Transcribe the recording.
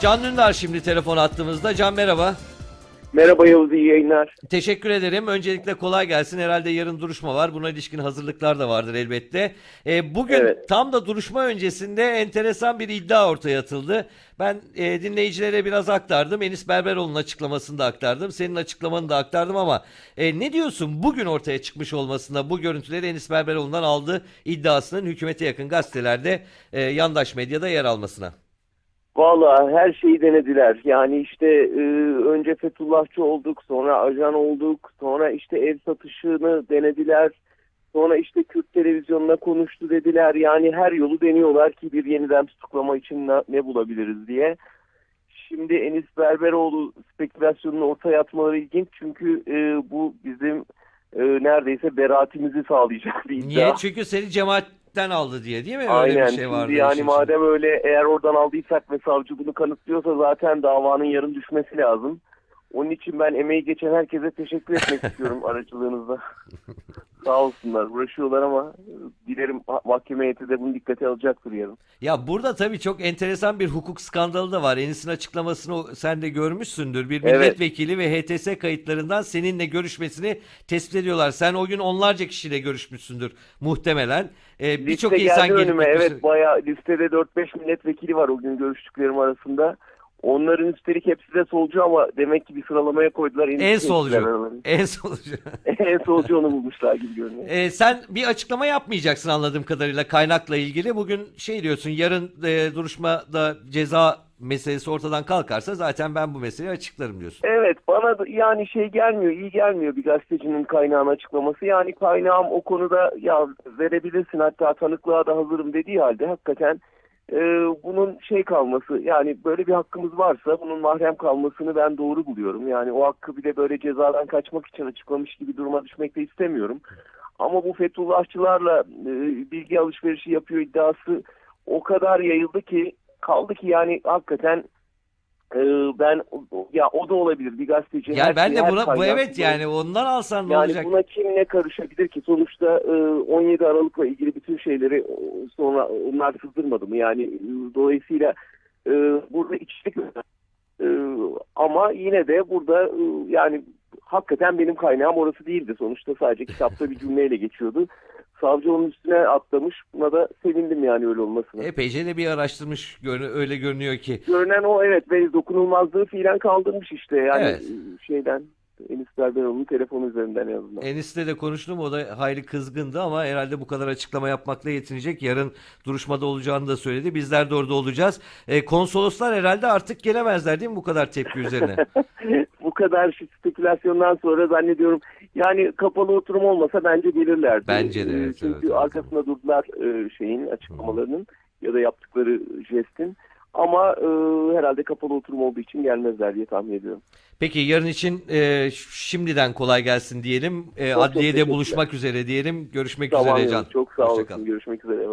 Can Dündar şimdi telefon attığımızda. Can merhaba. Merhaba Yavuz, iyi yayınlar. Teşekkür ederim. Öncelikle kolay gelsin. Herhalde yarın duruşma var. Buna ilişkin hazırlıklar da vardır elbette. Ee, bugün Evet. tam da duruşma öncesinde enteresan bir iddia ortaya atıldı. Ben e, dinleyicilere biraz aktardım. Enis Berberoğlu'nun açıklamasını da aktardım. Senin açıklamanı da aktardım ama e, ne diyorsun bugün ortaya çıkmış olmasında bu görüntüleri Enis Berberoğlu'ndan aldığı iddiasının hükümete yakın gazetelerde e, yandaş medyada yer almasına? Valla her şeyi denediler. Yani işte e, önce Fethullahçı olduk, sonra ajan olduk, sonra işte ev satışını denediler. Sonra işte Kürt televizyonuna konuştu dediler. Yani her yolu deniyorlar ki bir yeniden tutuklama için ne, ne bulabiliriz diye. Şimdi Enis Berberoğlu spekülasyonunu ortaya atmaları ilginç. Çünkü e, bu bizim e, neredeyse beraatimizi sağlayacak bir iddia. Niye? Çünkü seni cemaatten aldı diye değil mi? Öyle Aynen. bir şey vardı. Şimdi yani içinde. madem öyle eğer oradan aldıysak ve savcı bunu kanıtlıyorsa zaten davanın yarın düşmesi lazım. Onun için ben emeği geçen herkese teşekkür etmek istiyorum aracılığınızda. Sağ olsunlar. Uğraşıyorlar ama e, dilerim mahkeme heyeti de bunu dikkate alacaktır yarın. Ya burada tabii çok enteresan bir hukuk skandalı da var. Enis'in açıklamasını sen de görmüşsündür. Bir Evet. milletvekili ve HTS kayıtlarından seninle görüşmesini tespit ediyorlar. Sen o gün onlarca kişiyle görüşmüşsündür muhtemelen. Ee, Birçok insan geldi önüme. Evet bayağı listede 4-5 milletvekili var o gün görüştüklerim arasında. Onların üstelik hepsi de solcu ama demek ki bir sıralamaya koydular. En Enis'i solcu. En solcu. en solcu onu bulmuşlar gibi görünüyor. Ee, sen bir açıklama yapmayacaksın anladığım kadarıyla kaynakla ilgili. Bugün şey diyorsun yarın e, duruşmada ceza meselesi ortadan kalkarsa zaten ben bu meseleyi açıklarım diyorsun. Evet bana da yani şey gelmiyor iyi gelmiyor bir gazetecinin kaynağını açıklaması. Yani kaynağım o konuda ya verebilirsin hatta tanıklığa da hazırım dediği halde hakikaten e, bunun şey kalması yani böyle bir hakkımız varsa bunun mahrem kalmasını ben doğru buluyorum. Yani o hakkı bir de böyle cezadan kaçmak için açıklamış gibi duruma düşmek de istemiyorum. Ama bu Fethullahçılarla e, bilgi alışverişi yapıyor iddiası o kadar yayıldı ki kaldı ki yani hakikaten e, ben ya o da olabilir bir gazeteci. Yani her ben şeyi, de buna bu evet yani ondan alsan ne yani olacak? buna kim ne karışabilir ki? Sonuçta e, 17 Aralık'la ilgili bütün şeyleri e, sonra onlar sızdırmadı mı? Yani e, dolayısıyla e, burada içlik e, ama yine de burada e, yani hakikaten benim kaynağım orası değildi. Sonuçta sadece kitapta bir cümleyle geçiyordu. Savcı onun üstüne atlamış. Buna da sevindim yani öyle olmasına. Epeyce de bir araştırmış görü- öyle görünüyor ki. Görünen o evet ve dokunulmazlığı fiilen kaldırmış işte yani Evet. şeyden Enis Berberoğlu'nun telefonu üzerinden en azından. Enis'le de konuştum o da hayli kızgındı ama herhalde bu kadar açıklama yapmakla yetinecek. Yarın duruşmada olacağını da söyledi. Bizler de orada olacağız. E, konsoloslar herhalde artık gelemezler değil mi bu kadar tepki üzerine? bu kadar spekülasyondan sonra zannediyorum yani kapalı oturum olmasa bence gelirlerdi. Bence de, evet, Çünkü evet, evet. arkasında durdular e, şeyin açıklamalarının ya da yaptıkları jestin. Ama e, herhalde kapalı oturum olduğu için gelmezler diye tahmin ediyorum. Peki yarın için e, şimdiden kolay gelsin diyelim. E, çok adliyede teşekkürler. buluşmak üzere diyelim. Görüşmek Tamam, üzere Can. çok sağ Hoşça olasın. Görüşmek üzere.